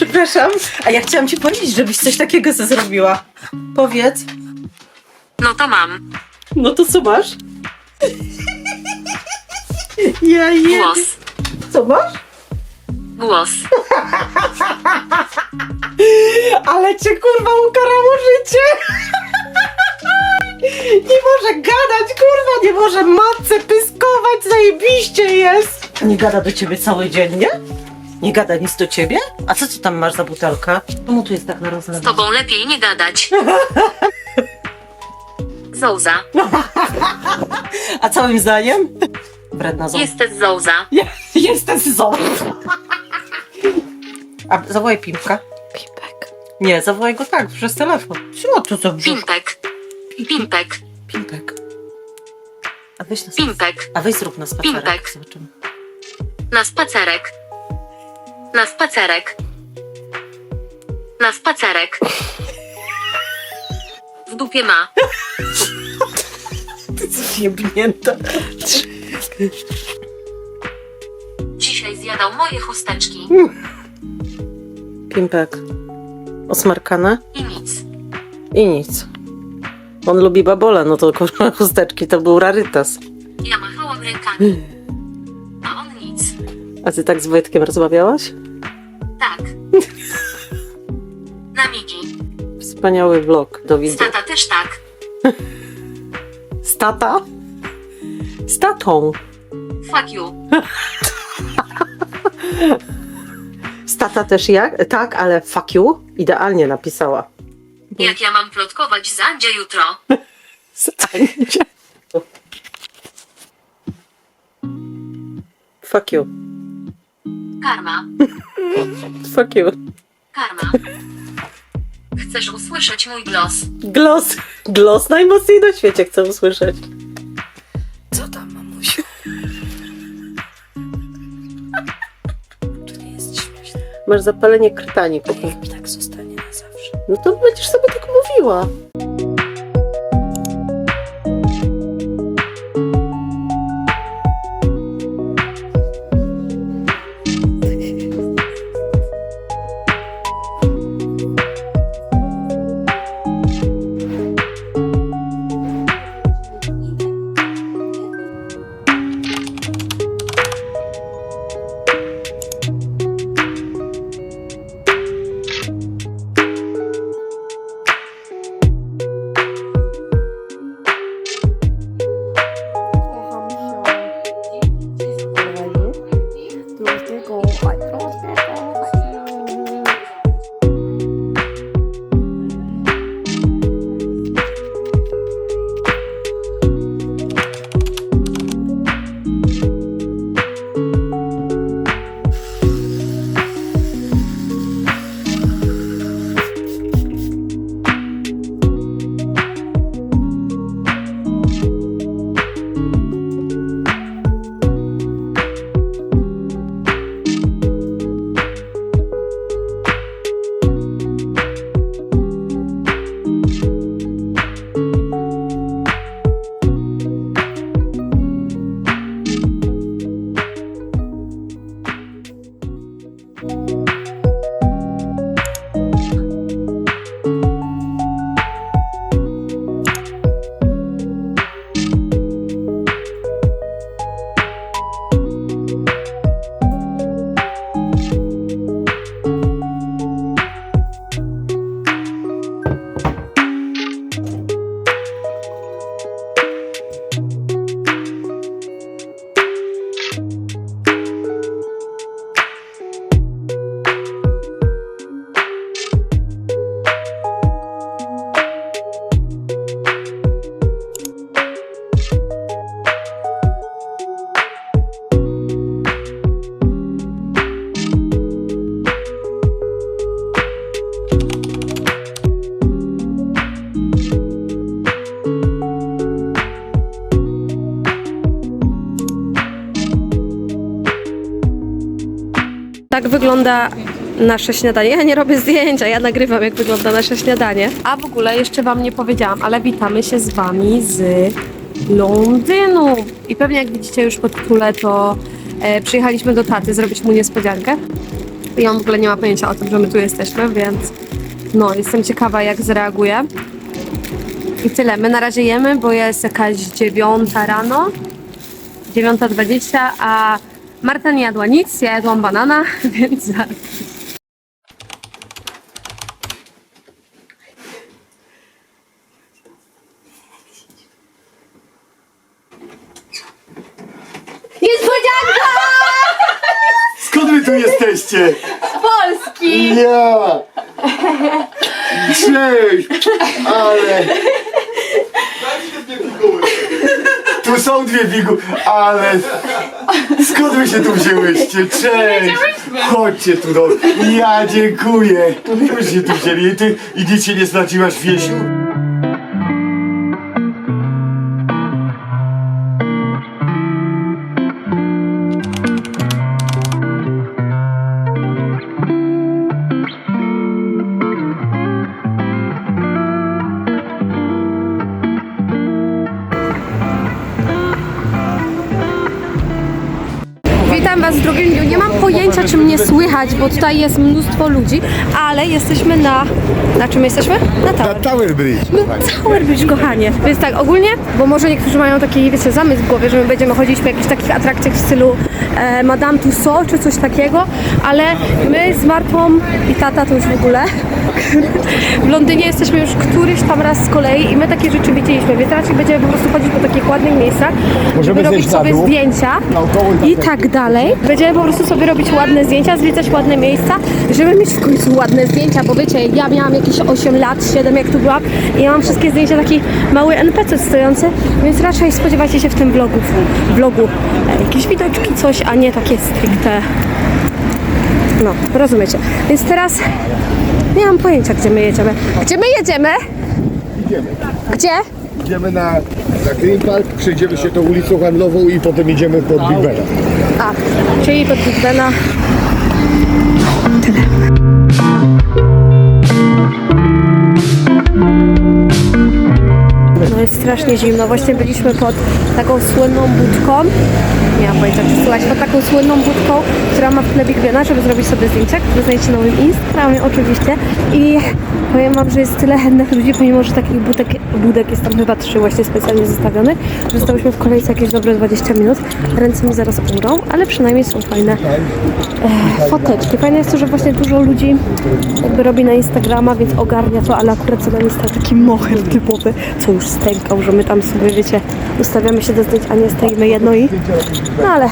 Przepraszam, a ja chciałam ci powiedzieć, żebyś coś takiego ze zrobiła. Powiedz. No to mam. No to co masz? Ja je... Głos. Co masz? Głos. Ale cię kurwa ukarało życie! Nie może gadać, kurwa, nie może matce pyskować, zajebiście jest! Nie gada do ciebie cały dzień, nie? Nie gada nic do ciebie? A co ty tam masz za butelka? Czemu tu jest tak na Z rozlewie? tobą lepiej nie gadać. Zouza. A całym zdaniem? Wredna ząb. Jesteś Zouza. Je, jestem ząb. A zawołaj Pimpka. Pimpek. Nie, zawołaj go tak, przez telefon. Co to za? Pimpek. Pimpek. Pimpek. A weź na. Pimpek. A weź zrób na spacerek. Pimpek. Zobaczymy. Na spacerek. Na spacerek. Na spacerek. W dupie ma. Ty jesteś jebnięta. Dzisiaj zjadał moje chusteczki. Pimpek. Osmarkane? I nic. I nic. On lubi babole, no to kurwa chusteczki to był rarytas. Ja machałam rękami. A on nic. A ty tak z Wojtkiem rozmawiałaś? Na migi. Wspaniały vlog do widzenia. Stata też tak. Stata? Z tatą. Fuck you. Stata też jak? Tak, ale fuck you. Idealnie napisała. Jak ja mam plotkować z Andzie jutro? Sędzia. Fuck you. Karma. Fuck you. Karma. Chcesz usłyszeć mój głos? Głos. Głos najmocniej na świecie chcę usłyszeć. Co tam, mamusiu? To nie jest śmieszne. Masz zapalenie krtani. po prostu. Niech mi tak zostanie na zawsze. No to będziesz sobie tak mówiła. Wygląda nasze śniadanie. Ja nie robię zdjęcia, ja nagrywam jak wygląda nasze śniadanie. A w ogóle jeszcze Wam nie powiedziałam, ale witamy się z Wami z Londynu. I pewnie jak widzicie już po tytule, to e, przyjechaliśmy do taty zrobić mu niespodziankę. I on w ogóle nie ma pojęcia o tym, że my tu jesteśmy, więc no, jestem ciekawa, jak zareaguje. I tyle. My na razie jemy, bo jest jakaś dziewiąta rano. 9.20, a Marta nie jadła nic, ja jadłam banana, więc zaraz. Niespodzianka! Skąd wy tu jesteście? Polski! Ja! Cześć! Ale... Tu są dwie figu, ale... Skąd wy się tu wzięłyście? Cześć! Chodźcie tu do... Ja dziękuję! Wy się tu wzięli i ty i nic się nie straciłaś, Wiesiu? Słychać, bo tutaj jest mnóstwo ludzi, ale jesteśmy na... Na czym jesteśmy? Na Tower. Tower Bridge. No, Tower Bridge, kochanie. Więc tak, ogólnie, bo może niektórzy mają taki, wiecie, zamysł w głowie, że my będziemy chodzić po jakichś takich atrakcjach w stylu e, Madame Tussauds czy coś takiego, ale my z Martą i tata to już w ogóle w Londynie jesteśmy już któryś tam raz z kolei i my takie rzeczy widzieliśmy, więc raczej będziemy po prostu chodzić po takich ładnych miejscach, żeby robić sobie dół. zdjęcia i tak tak dalej. Będziemy po prostu sobie robić ładne zdjęcia, zwiedzać ładne miejsca, żeby mieć w końcu ładne zdjęcia, bo wiecie, ja miałam jakieś 8 lat, 7 jak tu byłam i ja mam wszystkie zdjęcia taki mały NPC stojący, więc raczej spodziewajcie się w tym vlogu, vlogu e, jakieś widoczki, coś, a nie takie stricte no, rozumiecie. Więc teraz nie mam pojęcia, gdzie my jedziemy. Gdzie my jedziemy? Idziemy. Gdzie? Idziemy na, na Green Park, przejdziemy się tą ulicą handlową i potem idziemy pod Big Bena. A, czyli pod Big Bena. No jest strasznie zimno. Właśnie byliśmy pod taką słynną budką. Nie mam pojęcia, czy słuchać, pod taką słynną budką, która ma w tle Big Bena, żeby zrobić sobie zdjęcia, które znajdziecie na moim Instagramie oczywiście. I powiem wam, że jest tyle chętnych ludzi, pomimo, że takich budek, budek jest tam chyba trzy właśnie specjalnie zostawionych, że zostałyśmy w kolejce jakieś dobre 20 minut. Ręce mi zaraz umrą, ale przynajmniej są fajne e, foteczki. Fajne jest to, że właśnie dużo ludzi jakby robi na Instagrama, więc ogarnia to, ale akurat co nam jest taki moher typowy, co już stękał, że my tam sobie, wiecie, ustawiamy się do zdjęć, a nie stoimy jedno i... No ale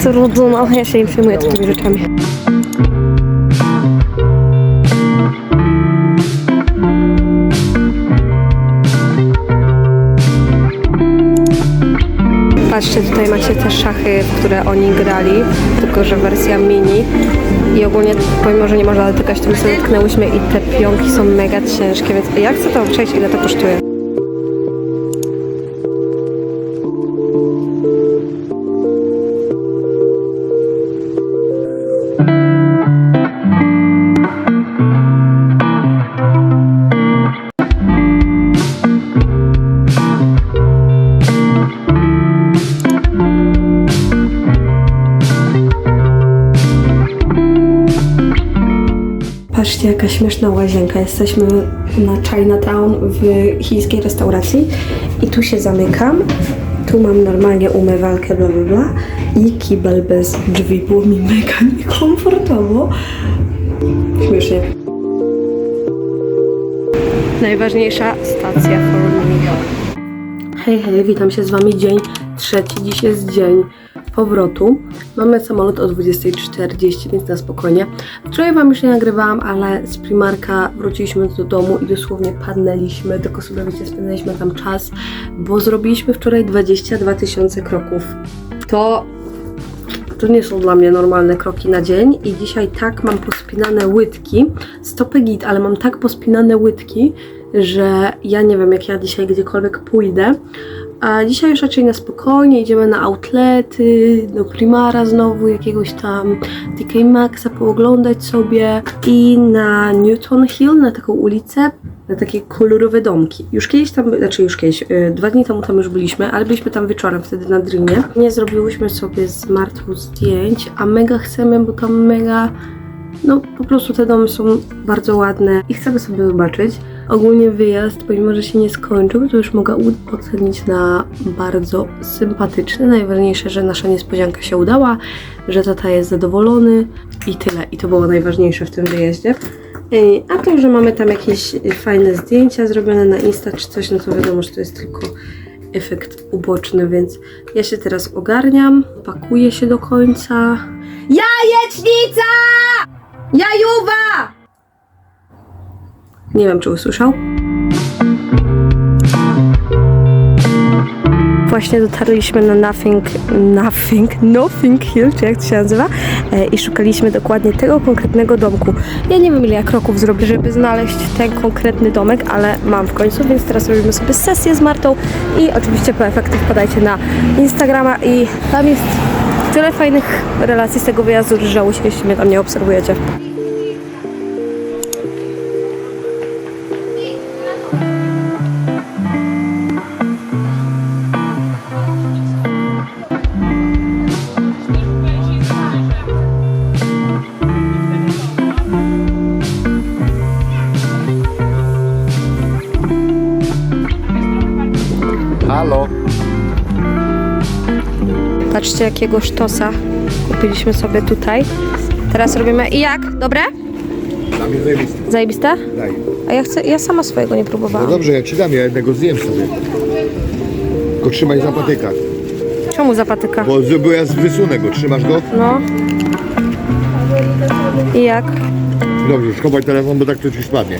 co rodzą, no ja się nie przejmuję takimi rzeczami. Patrzcie, tutaj macie te szachy, które oni grali, tylko że wersja mini. I ogólnie, pomimo, że nie można dotykać, to my sobie dotknęłyśmy i te pionki są mega ciężkie, więc ja chcę to przejść, ile to kosztuje. Patrzcie, jaka śmieszna łazienka. Jesteśmy na Chinatown w chińskiej restauracji i tu się zamykam. Tu mam normalnie umywalkę, bla bla bla i kibel bez drzwi. Było mi mega niekomfortowo. Śmiesznie. Najważniejsza stacja for me. Hej, hej, witam się z Wami dzień trzeci. Dziś jest dzień powrotu. Mamy samolot o 20.40, więc na spokojnie. Wczoraj Wam już nie nagrywałam, ale z Primarka wróciliśmy do domu i dosłownie padnęliśmy, tylko sobie wiecie, spędzaliśmy tam czas, bo zrobiliśmy wczoraj 22 tysiące kroków. To to nie są dla mnie normalne kroki na dzień i dzisiaj tak mam pospinane łydki, stopy git, ale mam tak pospinane łydki, że ja nie wiem, jak ja dzisiaj gdziekolwiek pójdę. A dzisiaj już raczej na spokojnie idziemy na outlety, do Primara znowu, jakiegoś tam TK Maxa pooglądać sobie i na Newton Hill, na taką ulicę na takie kolorowe domki. Już kiedyś tam, znaczy już kiedyś, yy, dwa dni temu tam już byliśmy, ale byliśmy tam wieczorem wtedy na Dreamie. Nie zrobiłyśmy sobie z Martą zdjęć, a mega chcemy, bo tam mega no po prostu te domy są bardzo ładne i chcemy sobie zobaczyć. Ogólnie wyjazd, pomimo że się nie skończył, to już mogę ocenić na bardzo sympatyczny. Najważniejsze, że nasza niespodzianka się udała, że tata jest zadowolony i tyle. I to było najważniejsze w tym wyjeździe. A to, że mamy tam jakieś fajne zdjęcia zrobione na Insta czy coś, no to wiadomo, że to jest tylko efekt uboczny, więc ja się teraz ogarniam, pakuję się do końca. Jajecznica! Jajuwa! Nie wiem, czy usłyszał. Właśnie dotarliśmy na Nothing, Nothing, Nothing Hill, czy jak to się nazywa, e, i szukaliśmy dokładnie tego konkretnego domku. Ja nie wiem, ile ja kroków zrobię, żeby znaleźć ten konkretny domek, ale mam w końcu, więc teraz robimy sobie sesję z Martą i oczywiście po efekty wpadajcie na Instagrama i tam jest tyle fajnych relacji z tego wyjazdu, że żałuję, jeśli mnie tam nie obserwujecie. Patrzcie, jakiego sztosa kupiliśmy sobie tutaj. Teraz robimy. I jak? Dobre? Dla mnie zajebiste. Zajebiste? Daj. A ja chcę, ja sama swojego nie No próbowałam. dobrze, ja ci dam, ja jednego zjem sobie. Tylko trzymaj za patyka. Czemu zapatyka? Bo, bo ja wysunę go, trzymasz go? No. I jak? Dobrze, schowaj telefon, bo tak to ci spadnie.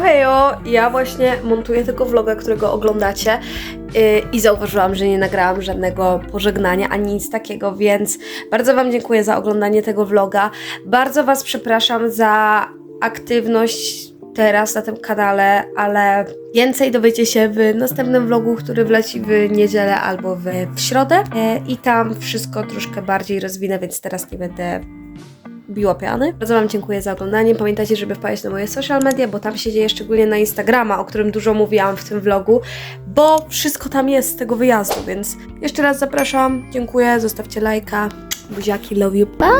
Hejo, hejo! Ja właśnie montuję tego vloga, którego oglądacie yy, i zauważyłam, że nie nagrałam żadnego pożegnania ani nic takiego, więc bardzo Wam dziękuję za oglądanie tego vloga. Bardzo Was przepraszam za aktywność teraz na tym kanale, ale więcej dowiecie się w następnym vlogu, który wleci w niedzielę albo w, w środę yy, i tam wszystko troszkę bardziej rozwinę, więc teraz nie będę biła piany. Bardzo Wam dziękuję za oglądanie. Pamiętajcie, żeby wpaść na moje social media, bo tam się dzieje szczególnie na Instagrama, o którym dużo mówiłam w tym vlogu, bo wszystko tam jest z tego wyjazdu, więc jeszcze raz zapraszam. Dziękuję, zostawcie lajka. Buziaki, love you, pa!